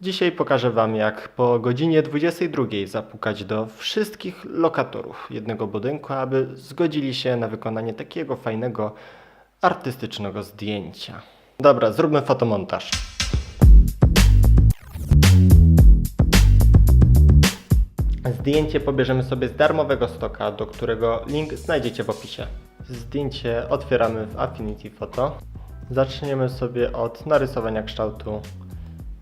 Dzisiaj pokażę Wam, jak po godzinie 22 zapukać do wszystkich lokatorów jednego budynku, aby zgodzili się na wykonanie takiego fajnego, artystycznego zdjęcia. Dobra, zróbmy fotomontaż. Zdjęcie pobierzemy sobie z darmowego stoka, do którego link znajdziecie w opisie. Zdjęcie otwieramy w Affinity Photo. Zaczniemy sobie od narysowania kształtu,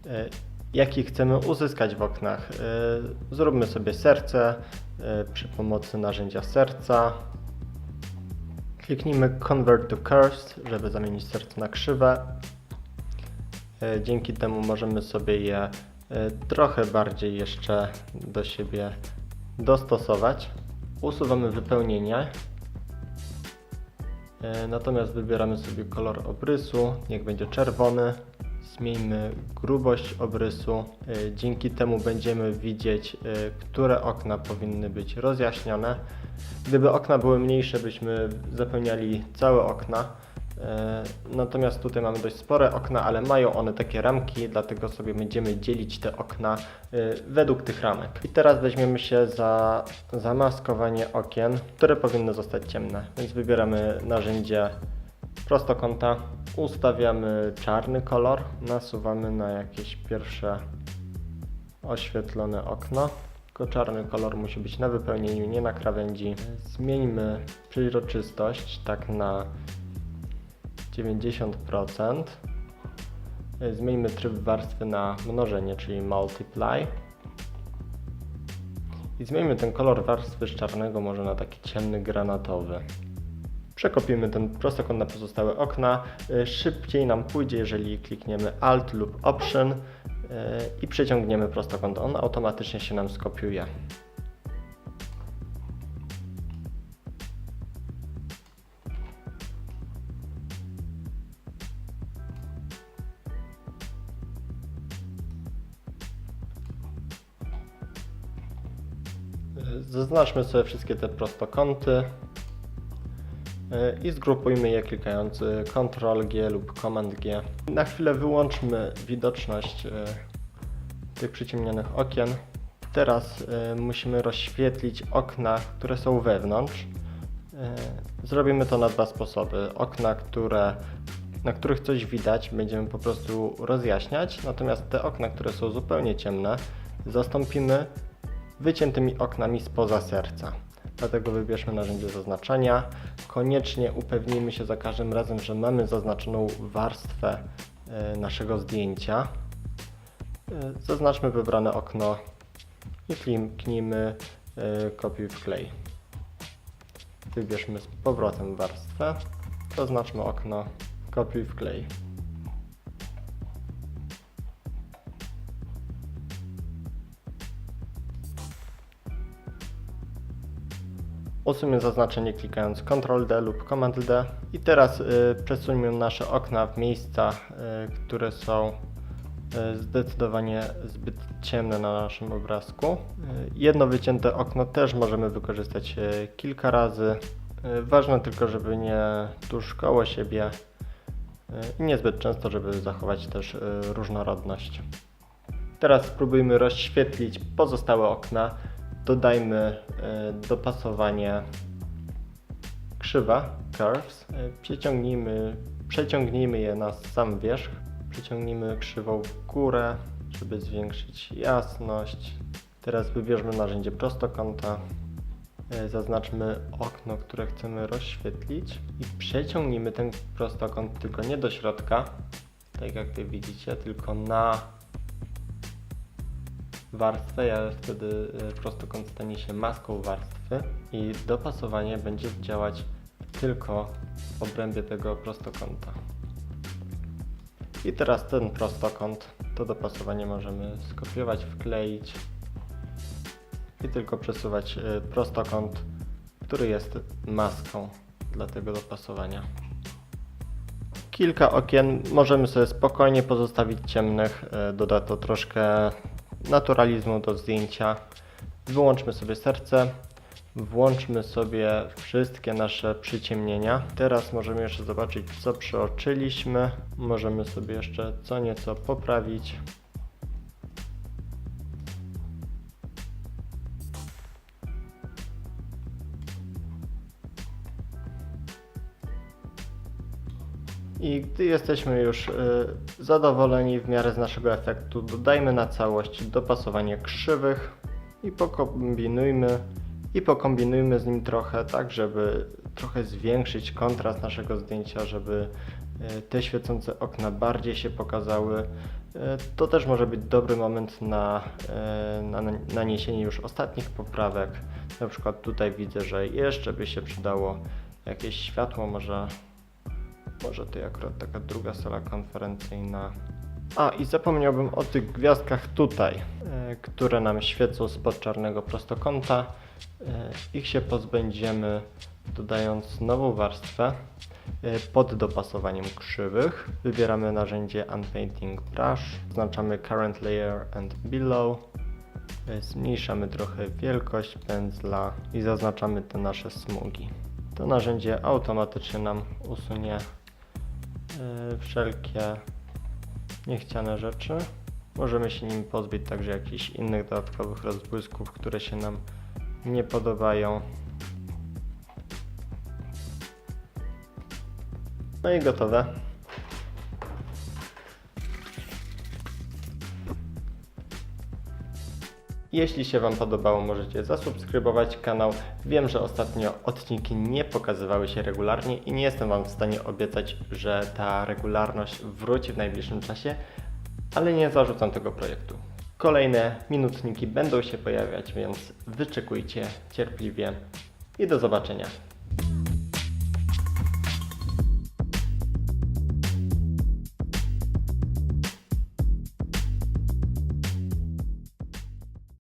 e, jaki chcemy uzyskać w oknach. E, Zróbmy sobie serce e, przy pomocy narzędzia serca. Kliknijmy Convert to Curves, żeby zamienić serce na krzywe. E, Dzięki temu możemy sobie je trochę bardziej jeszcze do siebie dostosować. Usuwamy wypełnienie. Natomiast wybieramy sobie kolor obrysu, niech będzie czerwony. Zmieńmy grubość obrysu. E, Dzięki temu będziemy widzieć, e, które okna powinny być rozjaśnione. Gdyby okna były mniejsze, byśmy zapełniali całe okna. E, Natomiast tutaj mamy dość spore okna, ale mają one takie ramki, dlatego sobie będziemy dzielić te okna według tych ramek. I teraz weźmiemy się za zamaskowanie okien, które powinny zostać ciemne. Więc wybieramy narzędzie prostokąta, ustawiamy czarny kolor, nasuwamy na jakieś pierwsze oświetlone okno. Tylko czarny kolor musi być na wypełnieniu, nie na krawędzi. Zmieńmy przejrzystość tak na 90%. Zmieńmy tryb warstwy na mnożenie, czyli multiply. I zmieńmy ten kolor warstwy z czarnego może na taki ciemny granatowy. Przekopimy ten prostokąt na pozostałe okna. Y, Szybciej nam pójdzie, jeżeli klikniemy Alt lub Option y, i przeciągniemy prostokąt. On automatycznie się nam skopiuje. Zaznaczmy sobie wszystkie te prostokąty y, i zgrupujmy je klikając y, Ctrl G lub Command G. Na chwilę wyłączmy widoczność y, tych przyciemnionych okien. Teraz musimy rozświetlić okna, które są wewnątrz. Zrobimy to na dwa sposoby. Okna, które, na których coś widać, będziemy po prostu rozjaśniać, natomiast te okna, które są zupełnie ciemne, zastąpimy wyciętymi oknami spoza serca. Dlatego wybierzmy narzędzie zaznaczania. Koniecznie upewnijmy się za każdym razem, że mamy zaznaczoną warstwę e, naszego zdjęcia. E, Zaznaczmy wybrane okno i kliknijmy e, kopiuj wklej. Wybierzmy z powrotem warstwę. Zaznaczmy okno kopiuj wklej. Usuńmy zaznaczenie klikając Ctrl D lub Command D i teraz y, przesuńmy nasze okna w miejsca, y, które są y, zdecydowanie zbyt ciemne na naszym obrazku. Y, jedno wycięte okno też możemy wykorzystać y, kilka razy. Y, ważne tylko, żeby nie tuż koło siebie y, i niezbyt często, żeby zachować też y, różnorodność. Teraz spróbujmy rozświetlić pozostałe okna. Dodajmy e, dopasowanie krzywa, curves. E, Przeciągnijmy, przeciągnijmy je na sam wierzch. Przeciągnijmy krzywą w górę, żeby zwiększyć jasność. Teraz wybierzmy narzędzie prostokąta. E, Zaznaczmy okno, które chcemy rozświetlić i przeciągnijmy ten prostokąt tylko nie do środka, tak jak wy widzicie, tylko na warstwę, ja wtedy y, prostokąt stanie się maską warstwy i dopasowanie będzie działać tylko w obrębie tego prostokąta. I teraz ten prostokąt, to dopasowanie możemy skopiować, wkleić i tylko przesuwać y, prostokąt, który jest maską dla tego dopasowania. Kilka okien możemy sobie spokojnie pozostawić ciemnych, y, doda to troszkę naturalizmu do zdjęcia. Wyłączmy sobie serce, włączmy sobie wszystkie nasze przyciemnienia. Teraz możemy jeszcze zobaczyć, co przeoczyliśmy. Możemy sobie jeszcze co nieco poprawić. I gdy jesteśmy już y, zadowoleni w miarę z naszego efektu, dodajmy na całość dopasowanie krzywych i pokombinujmy i pokombinujmy z nim trochę, tak żeby trochę zwiększyć kontrast naszego zdjęcia, żeby y, te świecące okna bardziej się pokazały. Y, To też może być dobry moment na, na naniesienie już ostatnich poprawek. Na przykład tutaj widzę, że jeszcze by się przydało jakieś światło, może może to akurat taka druga sala konferencyjna. A i zapomniałbym o tych gwiazdkach tutaj, e, które nam świecą spod czarnego prostokąta. E, ich się pozbędziemy dodając nową warstwę e, pod dopasowaniem krzywych. Wybieramy narzędzie Unpainting Brush, zaznaczamy Current Layer and Below. Zmniejszamy trochę wielkość pędzla i zaznaczamy te nasze smugi. To narzędzie automatycznie nam usunie wszelkie niechciane rzeczy. Możemy się nim pozbyć także jakichś innych dodatkowych rozbłysków, które się nam nie podobają. No i gotowe. Jeśli się Wam podobało, możecie zasubskrybować kanał. Wiem, że ostatnio odcinki nie pokazywały się regularnie i nie jestem Wam w stanie obiecać, że ta regularność wróci w najbliższym czasie, ale nie zarzucam tego projektu. Kolejne minutniki będą się pojawiać, więc wyczekujcie cierpliwie i do zobaczenia.